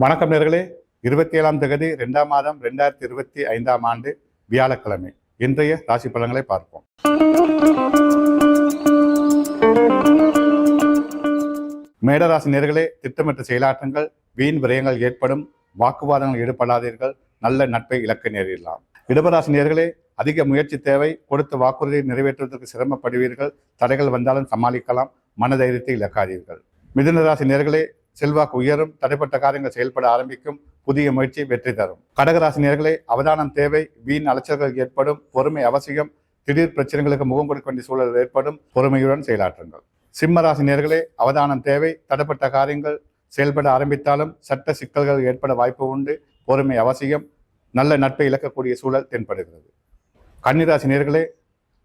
வணக்கம் நேர்களே. இருபத்தி ஏழாம் தேதி ரெண்டாம் மாதம் ரெண்டாயிரத்தி இருபத்தி ஐந்தாம் ஆண்டு வியாழக்கிழமை. இன்றைய ராசி பலன்களை பார்ப்போம். மேடராசி நேர்களே திட்டமிட்ட செயலாற்றங்கள் வீண் விரயங்கள் ஏற்படும் வாக்குவாதங்கள் ஈடுபடாதீர்கள் நல்ல நட்பை இலக்க நேரிடலாம். இடபராசி நேர்களே அதிக முயற்சி தேவை கொடுத்த வாக்குறுதியை நிறைவேற்றுவதற்கு சிரமப்படுவீர்கள் தடைகள் வந்தாலும் சமாளிக்கலாம் மனதைரியத்தை இழக்காதீர்கள். மிதுனராசி நேர்களே செல்வாக்கு உயரும் தடைப்பட்ட காரியங்கள் செயல்பட ஆரம்பிக்கும் புதிய முயற்சி வெற்றி தரும். கடகராசி அவதானம் தேவை வீண் அலைச்சல்கள் ஏற்படும் பொறுமை அவசியம் திடீர் பிரச்சனைகளுக்கு முகம் கொடுக்க வேண்டிய சூழல் ஏற்படும் பொறுமையுடன் செயலாற்றுங்கள். சிம்மராசினியர்களே நேர்களே அவதானம் தேவை தடைப்பட்ட காரியங்கள் செயல்பட ஆரம்பித்தாலும் சட்ட சிக்கல்கள் ஏற்பட வாய்ப்பு உண்டு பொறுமை அவசியம் நல்ல நட்பை இழக்கக்கூடிய சூழல் தென்படுகிறது. கன்னிராசி நேர்களே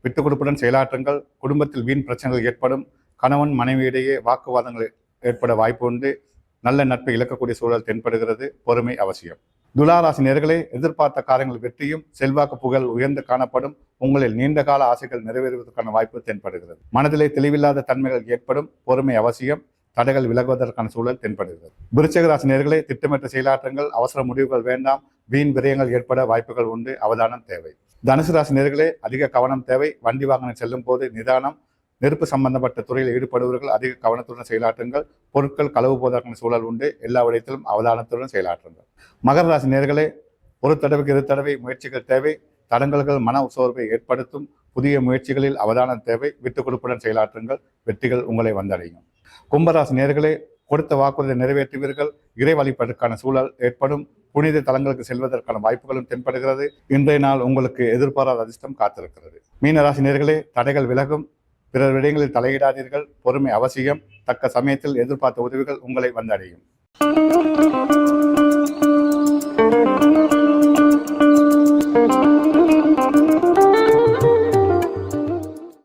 விட்டுக் கொடுப்புடன் செயலாற்றுங்கள் குடும்பத்தில் வீண் பிரச்சனைகள் ஏற்படும் கணவன் மனைவியிடையே வாக்குவாதங்கள் ஏற்பட வாய்ப்பு உண்டு. நல்ல நட்பை இழக்கக்கூடிய சூழல் தென்படுகிறது. பொறுமை அவசியம். துலாராசி நேர்களே எதிர்பார்த்த காரியங்கள் வெற்றியும் செல்வாக்கு புகழ் உயர்ந்து காணப்படும். உங்களில் நீண்ட கால ஆசைகள் நிறைவேறுவதற்கான வாய்ப்பு தென்படுகிறது. மனதிலே தெளிவில்லாத தன்மைகள் ஏற்படும். பொறுமை அவசியம். தடைகள் விலகுவதற்கான சூழல் தென்படுகிறது. விருச்சக ராசி நேர்களே திட்டமிட்ட செயலாற்றங்கள் அவசர முடிவுகள் வேண்டாம். வீண் விரயங்கள் ஏற்பட வாய்ப்புகள் உண்டு. அவதானம் தேவை. தனுசு ராசி நேர்களே அதிக கவனம் தேவை. வண்டி வாகனம் செல்லும் போது நிதானம். நெருப்பு சம்பந்தப்பட்ட துறையில் ஈடுபடுபவர்கள் அதிக கவனத்துடன் செயலாற்றுங்கள். பொருட்கள் களவு போவதற்கான சூழல் உண்டு. எல்லா விடயத்திலும் அவதானத்துடன் செயலாற்றுங்கள். மகர ராசி நேர்களே ஒரு தடவைக்கு இரு தடவை முயற்சிகள் தேவை. தடங்கல்கள் மன சோர்வை ஏற்படுத்தும். புதிய முயற்சிகளில் அவதானம் தேவை. விட்டுக் கொடுப்புடன் செயலாற்றுங்கள். வெற்றிகள் உங்களை வந்தடையும். கும்பராசி நேர்களே கொடுத்த வாக்குறுதியை நிறைவேற்றுவீர்கள். இறை வழிபாட்டுக்கான சூழல் ஏற்படும். புனித தலங்களுக்கு செல்வதற்கான வாய்ப்புகளும் தென்படுகிறது. இன்றைய நாள் உங்களுக்கு எதிர்பாராத அதிர்ஷ்டம் காத்திருக்கிறது. மீனராசி நேர்களே தடைகள் விலகும். பிறர் விடயங்களில் தலையிடாதீர்கள். பொறுமை அவசியம். தக்க சமயத்தில் எதிர்பார்த்த உதவிகள் உங்களை வந்தடையும்.